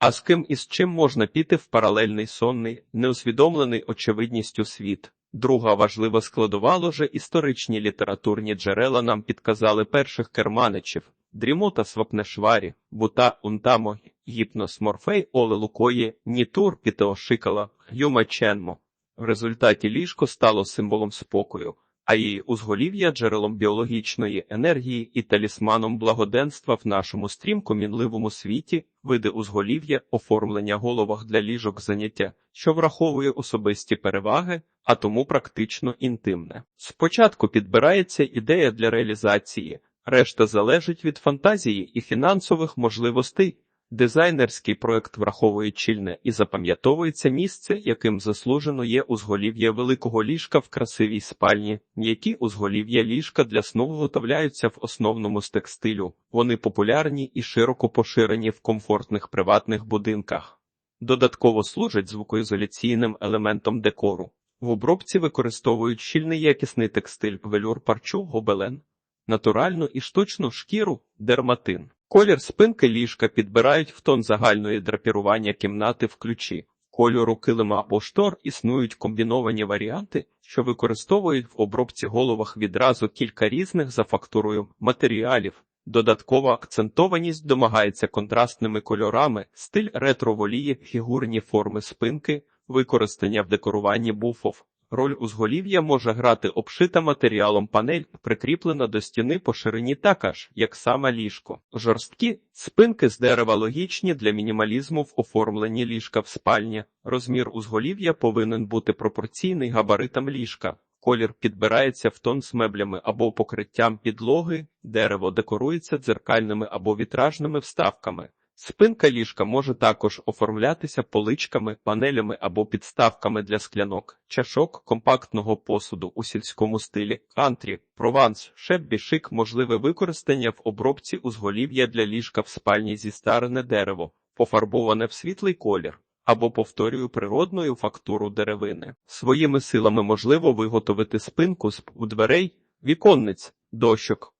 А з ким і з чим можна піти в паралельний сонний, неусвідомлений очевидністю світ. Друга важлива складова ложе історичні літературні джерела нам підказали перших керманичів Дрімота Свапнешварі, Бута Унтамо, Гіпнос Морфей, Оле Лукої, Нітур Пітеошикала, Юма Ченмо. В результаті ліжко стало символом спокою, а її узголів'я джерелом біологічної енергії і талісманом благоденства в нашому стрімко мінливому світі, види узголів'я, оформлення головах для ліжок заняття, що враховує особисті переваги, а тому практично інтимне. Спочатку підбирається ідея для реалізації, решта залежить від фантазії і фінансових можливостей. Дизайнерський проект враховує чільне і запам'ятовується місце, яким заслужено є узголів'я великого ліжка в красивій спальні. М'які узголів'я ліжка для сну виготовляються в основному з текстилю. Вони популярні і широко поширені в комфортних приватних будинках. Додатково служать звукоізоляційним елементом декору. В обробці використовують щільний якісний текстиль, велюр парчу, гобелен, натуральну і штучну шкіру, дерматин. Колір спинки ліжка підбирають в тон загальної драпірування кімнати в ключі. Кольору килима або штор існують комбіновані варіанти, що використовують в обробці головах відразу кілька різних за фактурою матеріалів. Додаткова акцентованість домагається контрастними кольорами, стиль ретро воліє, фігурні форми спинки, використання в декоруванні буфов. Роль узголів'я може грати обшита матеріалом панель, прикріплена до стіни по ширині така ж, як саме ліжко. Жорсткі спинки з дерева логічні для мінімалізму в оформленні ліжка в спальні. Розмір узголів'я повинен бути пропорційний габаритам ліжка. Колір підбирається в тон з меблями або покриттям підлоги, дерево декорується дзеркальними або вітражними вставками. Спинка ліжка може також оформлятися поличками, панелями або підставками для склянок, чашок, компактного посуду у сільському стилі, кантрі, прованс, шеббі шик, можливе використання в обробці узголів'я для ліжка в спальні зі старене дерево, пофарбоване в світлий колір. Або повторюю природною фактуру деревини. Своїми силами можливо виготовити спинку з дверей, віконниць, дощок,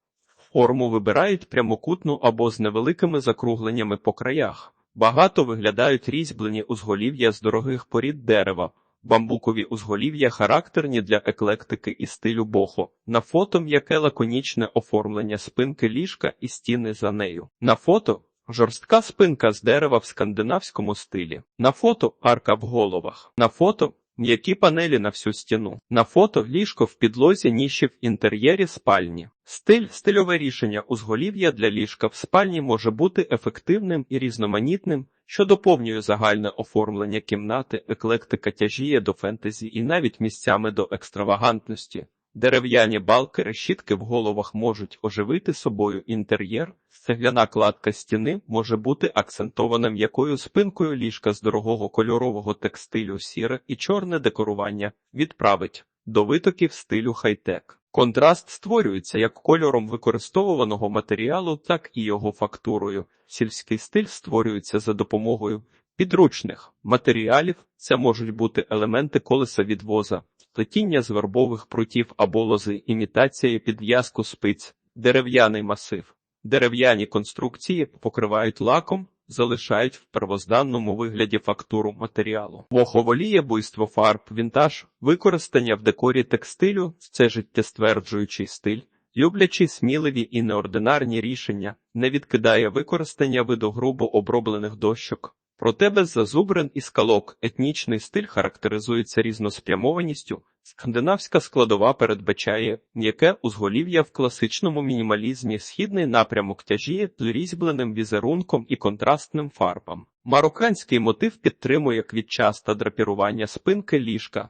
Форму вибирають прямокутну або з невеликими закругленнями по краях. Багато виглядають різьблені узголів'я з дорогих порід дерева, бамбукові узголів'я характерні для еклектики і стилю бохо. На фото м'яке лаконічне оформлення спинки ліжка і стіни за нею. На фото жорстка спинка з дерева в скандинавському стилі. На фото арка в головах. На фото М'які панелі на всю стіну. На фото ліжко в підлозі ніші в інтер'єрі спальні. Стиль стильове рішення узголів'я для ліжка в спальні може бути ефективним і різноманітним, що доповнює загальне оформлення кімнати, еклектика тяжіє до фентезі і навіть місцями до екстравагантності. Дерев'яні балки решітки в головах можуть оживити собою інтер'єр, цегляна кладка стіни може бути акцентована м'якою спинкою ліжка з дорогого кольорового текстилю сіре і чорне декорування відправить до витоків стилю хай-тек. Контраст створюється як кольором використовуваного матеріалу, так і його фактурою. Сільський стиль створюється за допомогою підручних матеріалів. Це можуть бути елементи колеса відвоза, плетіння з вербових прутів або лози, імітація підв'язку спиць, дерев'яний масив. Дерев'яні конструкції покривають лаком, залишають в первозданному вигляді фактуру матеріалу. Воховоліє буйство фарб, вінтаж, використання в декорі текстилю це життєстверджуючий стиль, люблячи сміливі і неординарні рішення, не відкидає використання виду грубо оброблених дощок. Проте без зазубрин і скалок етнічний стиль характеризується різноспрямованістю, скандинавська складова передбачає м'яке узголів'я в класичному мінімалізмі, східний напрямок тяжіє різьбленим візерунком і контрастним фарбам. Марокканський мотив підтримує квітчаста драпірування спинки ліжка.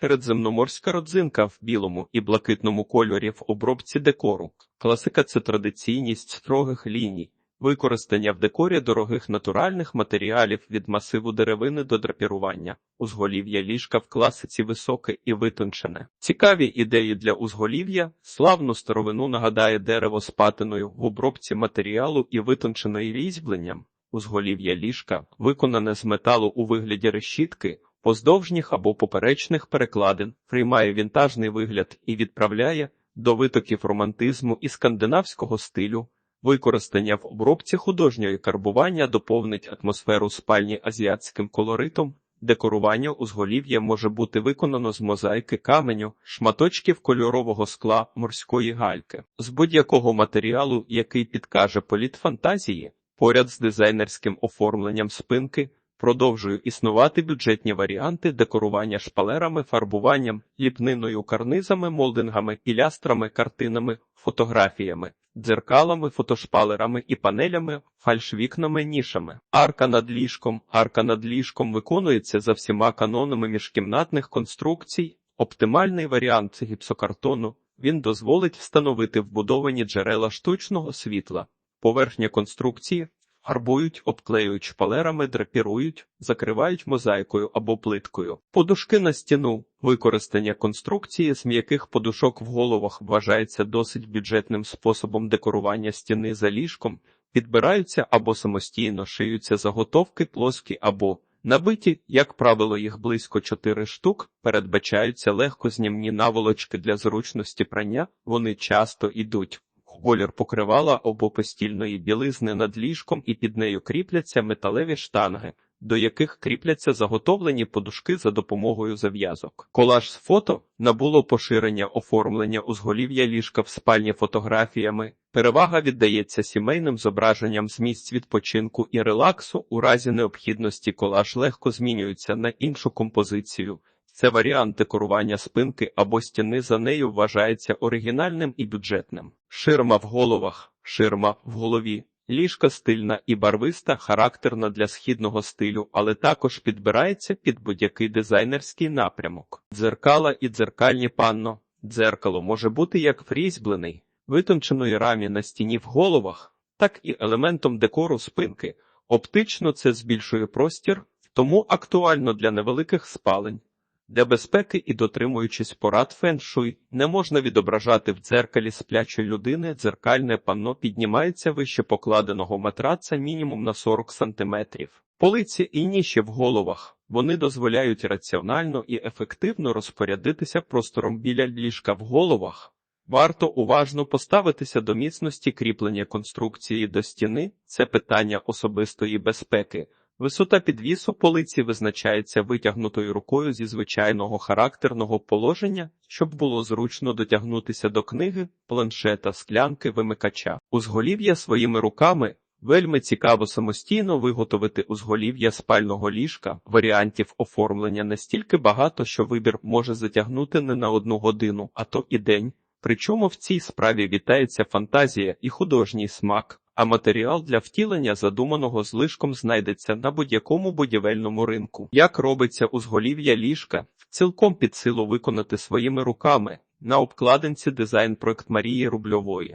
Середземноморська родзинка в білому і блакитному кольорі в обробці декору. Класика це традиційність строгих ліній. Використання в декорі дорогих натуральних матеріалів від масиву деревини до драпірування, узголів'я ліжка в класиці високе і витончене. Цікаві ідеї для узголів'я, славну старовину нагадає дерево з патиною в обробці матеріалу і витонченою різьбленням, узголів'я ліжка, виконане з металу у вигляді решітки, поздовжніх або поперечних перекладин, приймає вінтажний вигляд і відправляє до витоків романтизму і скандинавського стилю Використання в обробці художньої карбування доповнить атмосферу спальні азіатським колоритом. Декорування узголів'я може бути виконано з мозаїки каменю, шматочків кольорового скла, морської гальки, з будь-якого матеріалу, який підкаже політ фантазії, поряд з дизайнерським оформленням спинки. Продовжують існувати бюджетні варіанти декорування шпалерами, фарбуванням, ліпниною, карнизами, молдингами, пілястрами, картинами, фотографіями, дзеркалами, фотошпалерами і панелями, фальшвікнами, нішами. Арка над ліжком. Арка над ліжком виконується за всіма канонами міжкімнатних конструкцій. Оптимальний варіант гіпсокартону. Він дозволить встановити вбудовані джерела штучного світла. Поверхня конструкції Фарбують, обклеюють шпалерами, драпірують, закривають мозаїкою або плиткою. Подушки на стіну. Використання конструкції з м'яких подушок в головах вважається досить бюджетним способом декорування стіни за ліжком. Підбираються або самостійно шиються заготовки плоскі або набиті, як правило, їх близько 4 штук, передбачаються легкознімні наволочки для зручності прання, вони часто йдуть колір покривала або постільної білизни над ліжком і під нею кріпляться металеві штанги, до яких кріпляться заготовлені подушки за допомогою зав'язок. Колаж з фото набуло поширення оформлення узголів'я ліжка в спальні фотографіями. Перевага віддається сімейним зображенням з місць відпочинку і релаксу. У разі необхідності колаж легко змінюється на іншу композицію. Це варіант декорування спинки або стіни за нею вважається оригінальним і бюджетним. Ширма в головах, ширма в голові. Ліжка стильна і барвиста, характерна для східного стилю, але також підбирається під будь-який дизайнерський напрямок. Дзеркала і дзеркальні панно. Дзеркало може бути як врізьблений, витонченої рамі на стіні в головах, так і елементом декору спинки. Оптично це збільшує простір, тому актуально для невеликих спалень. Для безпеки і дотримуючись порад феншуй, не можна відображати в дзеркалі сплячої людини, дзеркальне панно піднімається вище покладеного матраца мінімум на 40 см. Полиці і ніші в головах. Вони дозволяють раціонально і ефективно розпорядитися простором біля ліжка в головах. Варто уважно поставитися до міцності кріплення конструкції до стіни, це питання особистої безпеки. Висота підвісу полиці визначається витягнутою рукою зі звичайного характерного положення, щоб було зручно дотягнутися до книги, планшета, склянки, вимикача. Узголів'я своїми руками вельми цікаво самостійно виготовити узголів'я спального ліжка. Варіантів оформлення настільки багато, що вибір може затягнути не на одну годину, а то і день. Причому в цій справі вітається фантазія і художній смак а матеріал для втілення задуманого злишком знайдеться на будь-якому будівельному ринку. Як робиться узголів'я ліжка, цілком під силу виконати своїми руками на обкладинці дизайн проект Марії Рубльової.